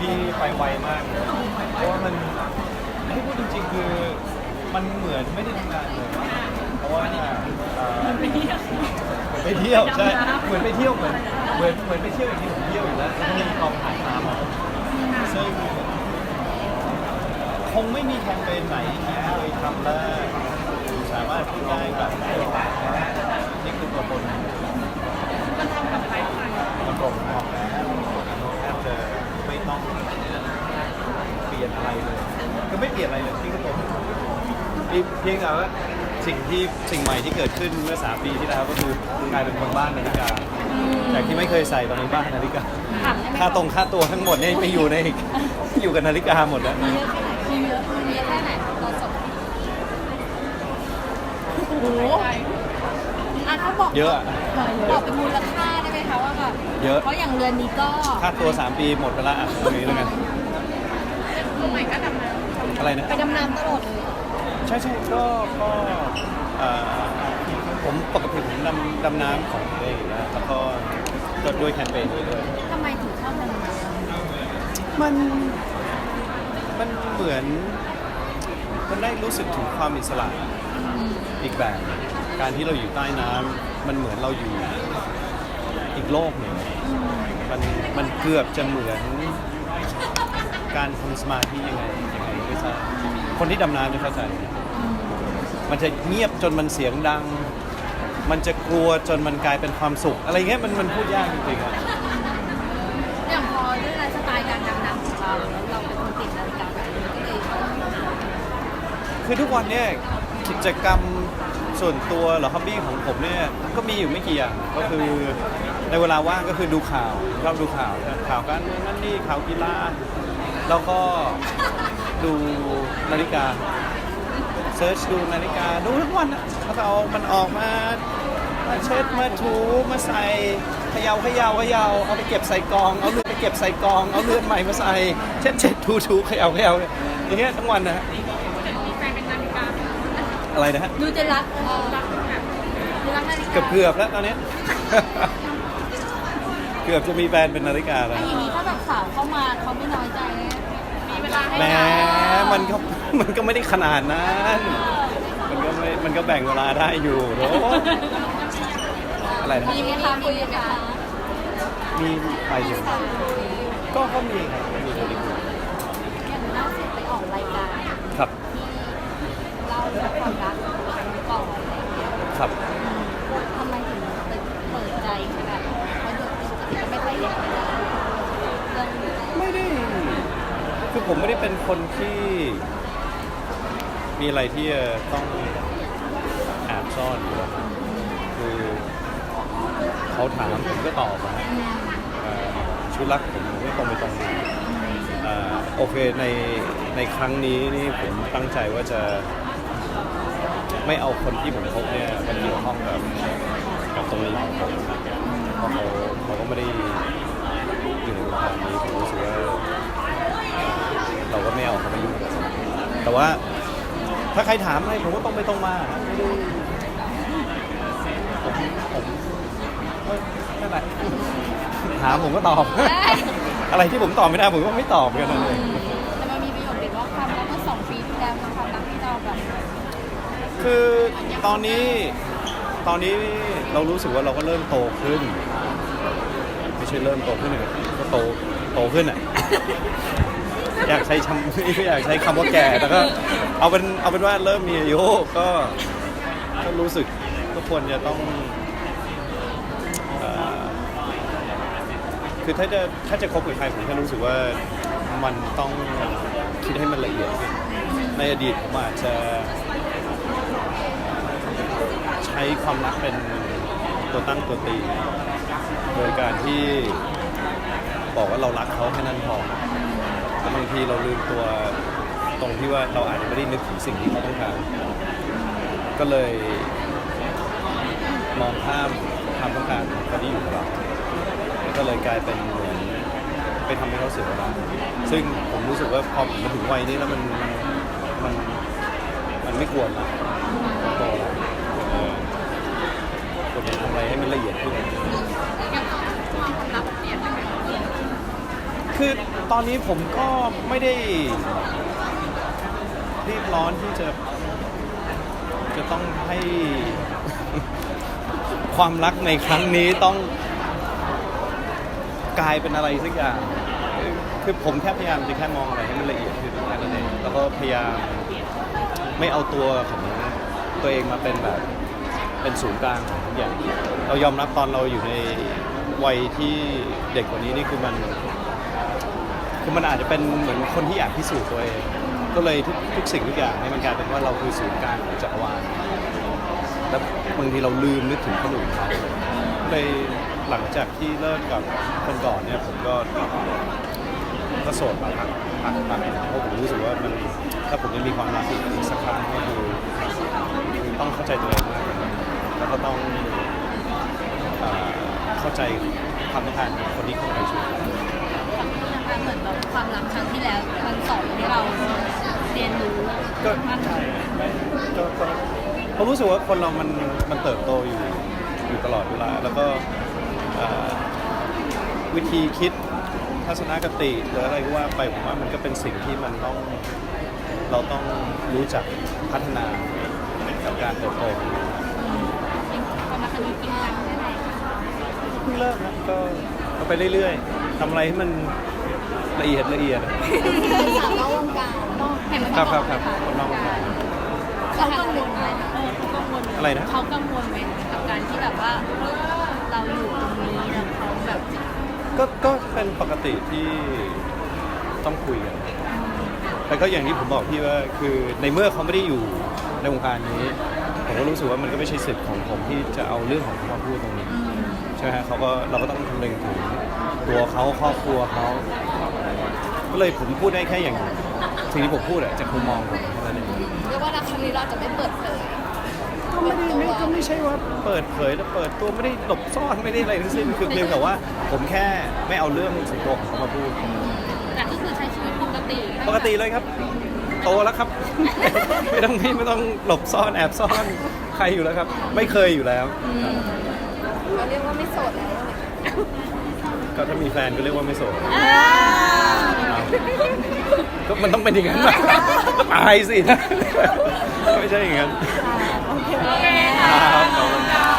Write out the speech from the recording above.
ที่ไปไวมากเลยเพราะว่ามันที่พูดจริงๆคือมันเหมือนไม่ได้ทำงานเลย เพราะว่าเอ่อ ไปเที่ยวไปเที่ยวใช่เหมือนไปเที่ยวเหมือนเหมือนเหมือนไปเที่ยวอย่างที่ผมเที่ยวอยู่แล้วที่มีกองถ่ายตามมาซึ่งคงไม่มีแคมเปญไหนที่เคยทำแล้วสามารถพูดได้แบบนี่คือตัวตนมันทำกับใครใครมันตรงออกแล้วแทบจะไม่ต้องเป ลี่ยนอะไรเลยก็ไม่เปลี่ยนอะไรเลยพี่ก็ตรงเพียงแต่ว่าสิ่งที่สิ่งใหม่ที่เกิดขึ้นเมื่อสามปีที่แล้วก็คือกลายเป็นคนบ้านนาฬิกาจากที่ไม่เคยใส่ตอนนี้บ้านนาฬิกา ถามได้ไหมค่าตรงค่าตัวทั้งหมดเนี่ยไปอยู่ใน อยู่กับนาฬิกาหมดแล้ว มีเยอะแค่ไหนมีเยอะมีเยอะแค่ไหนตอนจบโอ้โหอะถ้าบอกเยอะอะบอกเป็นมูลค่าได้ไหมคะว่าแบบเยอะ เพราะอย่างเรือนนี้ก็ ค่าตัว 3 ปีหมดไปละอะตรงนี้แล้วกัน ตัวใหม่ก็ดำน้อะไรนะำไปดำน้ำตลอดเลย ใช่ใช่ก็ก็เอ่อผมปกติผมดำดำน้ำของตัวเองอยู่แล้วแล้วก็ก็ด้วยแคมเปญนี้ด้วย ทำไมถึงชอบดำน้มันมันเหมือนมันได้รู้สึกถึงความอิสระอีกแบบ การที่เราอยู่ใต้น้ำมันเหมือนเราอยู่อีกโลกหนึ่งมันมันเกือบจะเหมือน การทำสมาธิยังไงยังไงไม่ทราบคนที่ดำน้ำจะเข้าใจ มันจะเงียบจนมันเสียงดัง มันจะกลัวจนมันกลายเป็นความสุข อะไรเงี้ยมันมันพูดยากจริงๆอะำอย่างพอเรื่องไลฟ์สไตล์การดำน้ำของเราแล้วเราเป็นคนติดนาฬิกาแบบนี้ก็เลยชอบคือทุกวันเนี่ยกิจกรรมส่วนตัวหรือฮ็อบบี้ของผมเนี่ยก็มีอยู่ไม่กี่อย่างก็คือในเวลาว่างก็คือดูข่าวชอบดูข่าวนะข่าวการเมืองนั่นนี่ข่าวกีฬา แล้วก็ดูนาฬิกาเซิร์ชดูนาฬิกาดูทุกวันอะแล้วก็เอามันออกมามาเช็ดมาถูมาใส่เขยาเขยาเขยาเอาไปเก็บใส่กอง เอาเลือดไปเก็บใส่กองเอาเลือดใหม่มาใส่เช็ดเช็ดถูถูเขยาเขยาอย่างเงี้ยทั้งวันนะฮะมีแฟนเป็นนาฬิกาอะไรนะฮะดูจะรักเออรักแบบดูรักนาฬิกา เกือบเกือบๆแล้วตอนนี้เกือบจะมีแฟนเป็นนาฬิกาแล้วไอ้อย่างนี้ถ้าแบบสาวเข้ามาเขาไม่น้อยใจเลยมีเวลาให้แหมเรามันก็ มันก็ไม่ได้ขนาดนั้น มันก็ไม่ มันก็แบ่งเวลาได้อยู่โถอะไรนะ มีไหมคะคุยไหมคะมีไปอยู่ก็ก็มีครับมีนาฬิกาอย่างล่าสุดไปออกรายการ ครับ ที่เล่าเรื่องความรักก่อนอะไรอย่างเงี้ย ครับ ทำไมถึงเปิดใจขนาดนั้นเพราะโดยปกติก็ไม่ค่อยเห็นเลยนะเรื่องนี้ ไม่ได้ คือผมไม่ได้เป็น คนที่มีอะไรที่จะต้องแอบซ่อนอยู่แล้วคือเขาถามผมก็ตอบนะเอ่อชุดรักผมไม่ตรงไปตรงมาเอ่อโอเคในในครั้งนี้นี่ผมตั้งใจว่าจะไม่เอาคนที่ผมพบเนี่ยมาเกี่ยวข้องกับกับตรงนี้ของผมเพราะเขาเขาก็ไม่ได้อยู่ในวงการนี้ผมรู้สึกว่า เราก็ไม่เอาเขามายุ่งแต่ว่าถ้าใครถามอะไรผมก็ตรงไปตรงมาไม่ได้ผมผมก็นั่นแหละถามผมก็ตอบ อะไรที่ผมตอบไม่ได้ผมก็ไม่ตอบกันนั่นเองแต่มันมีประโยชน์เด็ดว่าความรักเมื่อสองปีที่แล้วคือความรักที่เราแบบคือตอนนี้ตอนนี้เรารู้สึกว่าเราก็เริ่มโตขึ้น ไม่ใช่เริ่มโตขึ้นเลยก็โตโตขึ้นอะ อยากใช้คำไม่อยากใช้คำว่าแก่แต่ก็เอาเป็นเอาเป็นว่าเริ่มมีอายุก็ก็รู้สึกทุกคนจะต้องเอ่อคือถ้าจะถ้าจะคบกับใครผมแค่รู้สึกว่ามันต้องคิดให้มันละเอียดขึ้นในอดีตผมอาจจะใช้ความรักเป็นตัวตั้งตัวตี โดยการที่บอกว่าเรารักเขาแค่นั้นพอ บางทีเราลืมตัวตรงที่ว่าเราอาจจะไม่ได้นึกถึงสิ่งที่เขาต้องการก็เลยมองข้ามความต้องการของคนที่อยู่กับเราแล้วก็เลยกลายเป็นเหมือนไปทำให้เขาเสียเวลาซึ่งผมรู้สึกว่าพอผมมาถึงวัยนี้แล้วมันมันมันไม่ควรละมันโตแล้วอควรจะทำอะไรให้มันละเอียดขึ้นคื คือตอนนี้ผมก็ไม่ได้รีบร้อนที่จะ จะต้องให้ ความรักในครั้งนี้ต้องกลายเป็นอะไรสักอย่างคือคือผมแค่พยายามจะแค่มองอะไรให้มันละเอียดขึ้นแค่นั้นเองแล้วก็พยายามไม่เอาตัวของตัวเองมาเป็นแบบ เป็นศูนย์กลางของทุกอย่าง เรายอมรับตอนเราอยู่ในวัยที่เด็กกว่านี้นี่คือมัน คือมันอาจจะเป็นเหมือนคนที่อยากพิสูจน์ตัวเองก็เลยทุกทุกสิ่งทุกอย่างเนี่ยมันกลายเป็นว่าเราคือศูนย์กลางของจักรวาลแล้วบางทีเราลืมนึกถึงคนอื่นเขาเลยหลังจากที่เลิกกับคนก่อนเนี่ยผมก็ก็โสดมาพักพักพักหนึ่งเพราะผมรู้สึกว่ามันถ้าผมยังมีความรักอีกสักครั้งก็คือต้องเข้าใจตัวเองมากแล้วก็ต้องเอ่อเข้าใจความต้องการของคนที่เข้ามาในชีวิต คะเหมือนแบบความรักครั้งที่แล้วมันสอนให้เราเรียนรู้ก็มากขึ้นก็ก็ผมรู้สึกว่าคนเรามันมันเติบโตอยู่อยู่ตลอดเวลา แล้วก็เอ่อวิธีคิดทัศนคติหรืออะไรก็ว่าไปผมว่ามันก็เป็นสิ่งที่มันต้องเราต้องรู้จักพัฒนากับการเติบโตของมันความรักครั้งนี้จริงจังแค่ไหนคะเพิ่งเลิกนะก็ก็ไปเรื่อยๆทำอะไรให้มัน ละเอียดละเอียด สาวนอกวงการนอกเห็นไหมครับครับครับคนนอกวงการ เขากังวลไหมเออเขากังวลอะไรนะ เขากังวลไหมกับการที่แบบว่าเออเราอยู่ตรงนี้แล้วเขาแบบก็ก็เป็นปกติที่ต้องคุยกันแต่ก็อย่างที่ผมบอกพี่ว่าคือในเมื่อเขาไม่ได้อยู่ในวงการนี้ ผมก็รู้สึกว่ามันก็ไม่ใช่สิทธิ์ของผมที่จะเอาเรื่องของเขามาพูดตรงนี้อืมใช่ไหมฮะเขาก็เราก็ต้องคำนึงถึง ตัวเขาครอบครัวเขาก็เลยผมพูดได้แค่อย่างสิ่งที่ผมพูดอะจากมุมมองผมแค่นั้นเองเรียกว่ารักครั้งนี้เราจะไม่เปิดเผยก็ไม่ได้ไม่ก็ไม่ใช่ว่าเปิดเผยแล้วเปิดตัวไม่ได้หลบซ่อนไม่ได้อะไรทั้งสิ้นคือเพียงแต่ว่า ผมแค่ไม่เอาเรื่องส่วนตัวของเขามาพูด แต่ก็คือใช้ชีวิตปกติปกติเลยครับ โตแล้วครับ ไม่ต้องไม่ไม่ต้องหลบซ่อนแอบซ่อนใครอยู่แล้วครับ ไม่เคยอยู่แล้ว เราเรียกว่าไม่โสดแล้ว็ถ้ามีแฟนก็เรียกว่าไม่โสดก็มันต้องเป็นอย่างนั้นตายสิ ไม่ใช่อย่างนั้น โอเคครับ